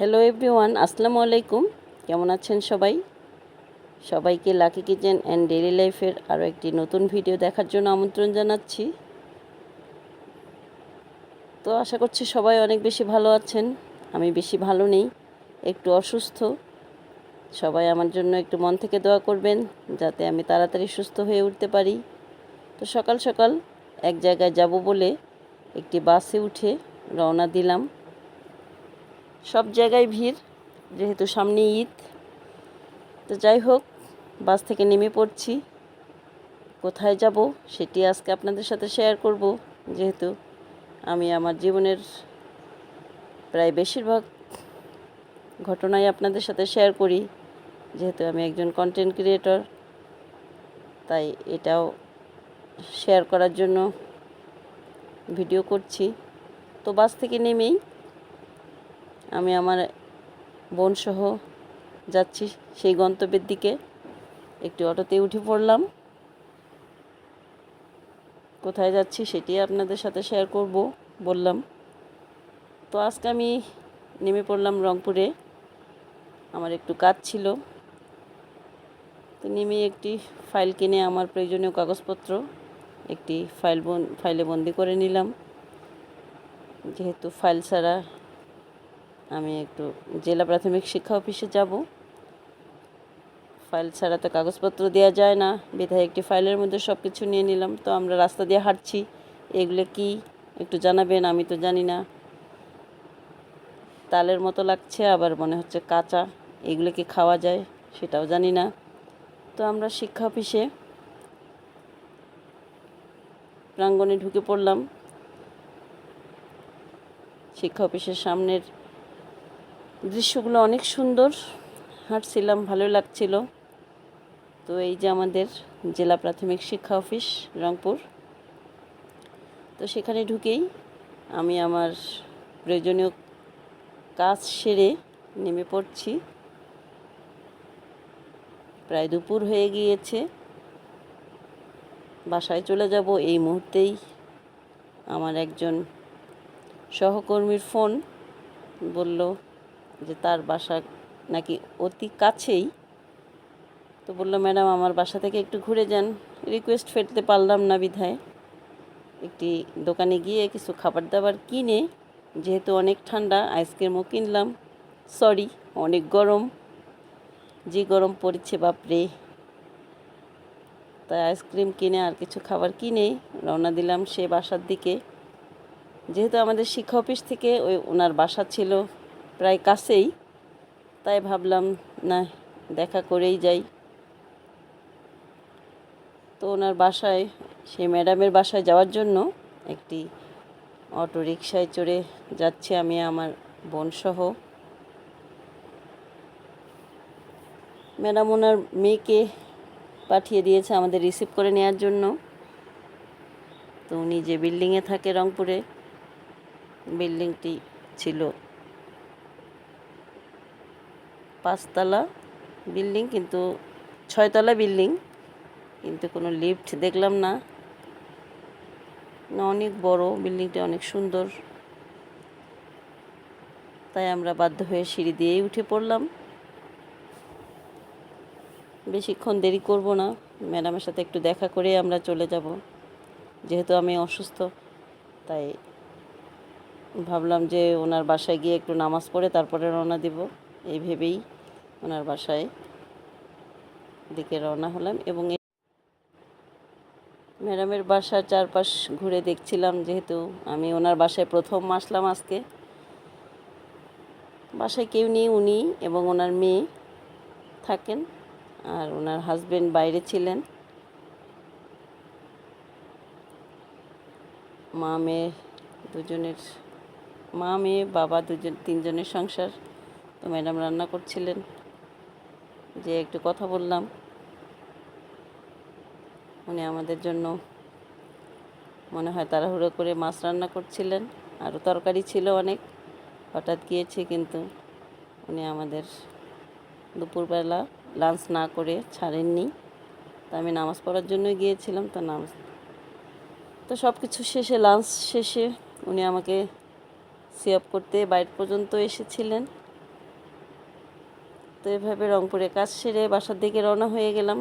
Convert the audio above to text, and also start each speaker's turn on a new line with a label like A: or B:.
A: Hello everyone আসসালামু আলাইকুম কেমন আছেন সবাই? সবাইকে লাকি কিচেন অ্যান্ড ডেইলি লাইফের আরও একটি নতুন ভিডিও দেখার জন্য আমন্ত্রণ জানাচ্ছি। তো আশা করছি সবাই অনেক বেশি ভালো আছেন। আমি বেশি ভালো নেই, একটু অসুস্থ। সবাই আমার জন্য একটু মন থেকে দোয়া করবেন, যাতে আমি তাড়াতাড়ি সুস্থ হয়ে উঠতে পারি। তো সকাল সকাল এক জায়গায় যাব বলে একটি বাসে উঠে রওনা দিলাম। সব জায়গায় ভিড়, যেহেতু সামনে ঈদ। তো যাই হোক, বাস থেকে নেমে পড়ছি। কোথায় যাব সেটি আজকে আপনাদের সাথে শেয়ার করব, যেহেতু আমি আমার জীবনের প্রায় বেশিরভাগ ঘটনাই আপনাদের সাথে শেয়ার করি, যেহেতু আমি একজন কন্টেন্ট ক্রিয়েটর তাই এটাও শেয়ার করার জন্য ভিডিও করছি। তো বাস থেকে নেমেই আমি আমার বোনসহ যাচ্ছি সেই গন্তব্যের দিকে। একটি অটোতে উঠে পড়লাম। কোথায় যাচ্ছি সেটি আপনাদের সাথে শেয়ার করব, বললাম। তো আজকে আমি নেমে পড়লাম রংপুরে। আমার একটু কাজ ছিল। তো নেমে একটি ফাইল কিনে আমার প্রয়োজনীয় কাগজপত্র, একটি ফাইল বন ফাইলে বন্দি করে নিলাম। যেহেতু ফাইল ছাড়া আমি একটু জেলা প্রাথমিক শিক্ষা অফিসে যাব। ফাইল ছাড়া তো কাগজপত্র দেওয়া যায় না। বিধায় একটি ফাইলের মধ্যে সব কিছু নিয়ে নিলাম। তো আমরা রাস্তা দিয়ে হাঁটছি। এগুলো কি? একটু জানাবেন? আমি তো জানি না। তালের মতো লাগছে, আবার মনে হচ্ছে কাঁচা। এগুলো কি খাওয়া যায়? সেটাও জানি না। তো আমরা শিক্ষা অফিসে প্রাঙ্গণে ঢুকে পড়লাম। শিক্ষা অফিসের সামনের দৃশ্যগুলো অনেক সুন্দর। হাঁটছিলাম, ভালো লাগছিল। তো এই যে আমাদের জেলা প্রাথমিক শিক্ষা অফিস, রংপুর। তো সেখানে ঢুকেই আমি আমার প্রয়োজনীয় কাজ সেরে নেমে পড়ছি। প্রায় দুপুর হয়ে গিয়েছে। বাসায় চলে যাব। এই মুহূর্তেই আমার একজন সহকর্মীর ফোন বলল যে তার বাসা নাকি অতি কাছেই। তো বলল, ম্যাডাম, আমার বাসা থেকে একটু ঘুরে যান। রিকোয়েস্ট ফেলতে পারলাম না বিধায়। একটি দোকানে গিয়ে কিছু খাবার দাবার কিনে, যেহেতু অনেক ঠান্ডা, আইসক্রিমও কিনলাম। সরি, অনেক গরম। যে গরম পড়েছে, বাপরে! তাই আইসক্রিম কিনে আর কিছু খাবার কিনে রওনা দিলাম সে বাসার দিকে। যেহেতু আমাদের শিক্ষা অফিস থেকে ওই ওনার বাসা ছিল প্রায় কাছেই, তাই ভাবলাম, না, দেখা করেই যাই। তো ওনার বাসায়, সেই ম্যাডামের বাসায় যাওয়ার জন্য একটি অটো রিক্সায় চড়ে যাচ্ছি আমি, আমার বোনসহ। ম্যাডাম ওনার মেয়েকে পাঠিয়ে দিয়েছে আমাদের রিসিভ করে নেওয়ার জন্য। তো উনি যে বিল্ডিংয়ে থাকে রংপুরে, বিল্ডিংটি ছিল পাঁচতলা বিল্ডিং কিন্তু ছয়তলা বিল্ডিং, কিন্তু কোনো লিফট দেখলাম না। অনেক বড়, বিল্ডিংটা অনেক সুন্দর। তাই আমরা বাধ্য হয়ে সিঁড়ি দিয়েই উঠে পড়লাম। বেশিক্ষণ দেরি করব না, ম্যাডামের সাথে একটু দেখা করে আমরা চলে যাব। যেহেতু আমি অসুস্থ, তাই ভাবলাম যে ওনার বাসায় গিয়ে একটু নামাজ পড়ে তারপরে রওনা দিব। এই ভেবেই ওনার বাসায় দিকে রওনা হলাম এবং ম্যাডামের বাসার চারপাশ ঘুরে দেখছিলাম, যেহেতু আমি ওনার বাসায় প্রথম আসলাম আজকে। বাসায় কেউ নেই, উনি এবং ওনার মেয়ে থাকেন আর ওনার হাজব্যান্ড বাইরে ছিলেন। মা, মেয়ে দুজনের, মা, মেয়ে, বাবা দুজন, তিনজনের সংসার। তো ম্যাডাম রান্না করছিলেন। যে একটু কথা বললাম। উনি আমাদের জন্য মনে হয় তাড়াহুড়ো করে মাছ রান্না করছিলেন। আরও তরকারি ছিল অনেক, হঠাৎ গিয়েছে কিন্তু উনি আমাদের দুপুরবেলা লাঞ্চ না করে ছাড়েননি। তা আমি নামাজ পড়ার জন্য গিয়েছিলাম, তো নামাজ তো সব কিছু শেষে লাঞ্চ শেষে উনি আমাকে সিয়াপ করতে বাইরে পর্যন্ত এসেছিলেন। তো এভাবে রংপুরে কাজ সেরে বাসার দিকে রওনা হয়ে গেলাম।